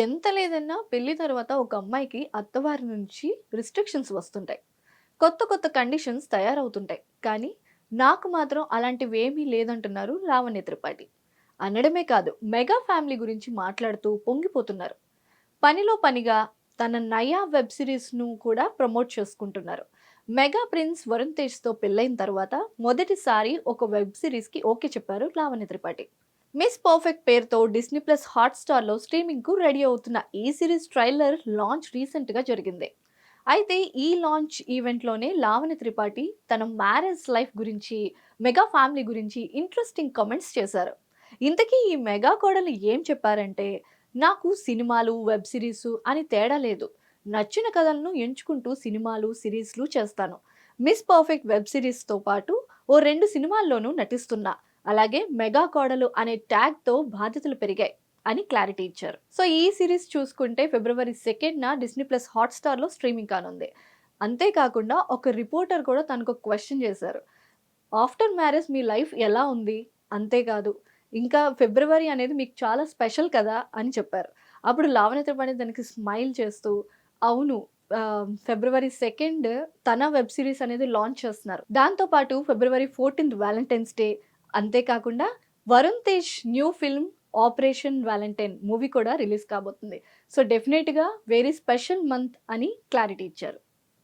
ఎంత లేదన్నా పెళ్ళి తర్వాత ఒక అమ్మాయికి అత్తవారి నుంచి రిస్ట్రిక్షన్స్ వస్తుంటాయి. కొత్త కొత్త కండిషన్స్ తయారవుతుంటాయి. కానీ నాకు మాత్రం అలాంటివి ఏమీ లేదంటున్నారు లావణ్య త్రిపాఠి అనడమే కాదు మెగా ఫ్యామిలీ గురించి మాట్లాడుతూ పొంగిపోతున్నారు. పనిలో పనిగా తన నయా వెబ్ సిరీస్ను కూడా ప్రమోట్ చేసుకుంటున్నారు. మెగా ప్రిన్స్ వరుణ్ తేజ్తో పెళ్ళైన తర్వాత మొదటిసారి ఒక వెబ్ సిరీస్కి ఓకే చెప్పారు లావణ్య త్రిపాఠి మిస్ పర్ఫెక్ట్ పేరుతో డిస్నీ ప్లస్ హాట్స్టార్లో స్ట్రీమింగ్కు రెడీ అవుతున్న ఈ సిరీస్ ట్రైలర్ లాంచ్ రీసెంట్గా జరిగింది. అయితే ఈ లాంచ్ ఈవెంట్లోనే లావణ్య త్రిపాఠి తన మ్యారేజ్ లైఫ్ గురించి మెగా ఫ్యామిలీ గురించి ఇంట్రెస్టింగ్ కామెంట్స్ చేశారు. ఇంతకీ ఈ మెగా కోడలు ఏం చెప్పారంటే నాకు సినిమాలు వెబ్ సిరీస్ అని తేడా లేదు. నచ్చిన కథలను ఎంచుకుంటూ సినిమాలు సిరీస్లు చేస్తాను. మిస్ పర్ఫెక్ట్ వెబ్ సిరీస్తో పాటు ఓ రెండు సినిమాల్లోనూ నటిస్తున్నా. అలాగే మెగా కోడలు అనే ట్యాగ్తో బాధ్యతలు పెరిగాయి అని క్లారిటీ ఇచ్చారు. సో ఈ సిరీస్ చూసుకుంటే ఫిబ్రవరి సెకండ్న డిస్నీ ప్లస్ హాట్స్టార్లో స్ట్రీమింగ్ కానుంది. అంతేకాకుండా ఒక రిపోర్టర్ కూడా తనకు ఒక క్వశ్చన్ చేశారు. ఆఫ్టర్ మ్యారేజ్ మీ లైఫ్ ఎలా ఉంది? అంతేకాదు. ఇంకా ఫిబ్రవరి అనేది మీకు చాలా స్పెషల్ కదా? అని చెప్పారు. అప్పుడు లావణ్య త్రిపాఠి దానికి స్మైల్ చేస్తూ అవును ఫిబ్రవరి సెకండ్ తన వెబ్ సిరీస్ అనేది లాంచ్ చేస్తున్నారు. దాంతోపాటు ఫిబ్రవరి ఫోర్టీన్త్ వ్యాలంటైన్స్ డే అంతేకాకుండా Varun Tej new film operation valentine movie కూడా రిలీజ్ కాబోతుంది. So definitely very special month అని క్లారిటీ ఇచ్చారు.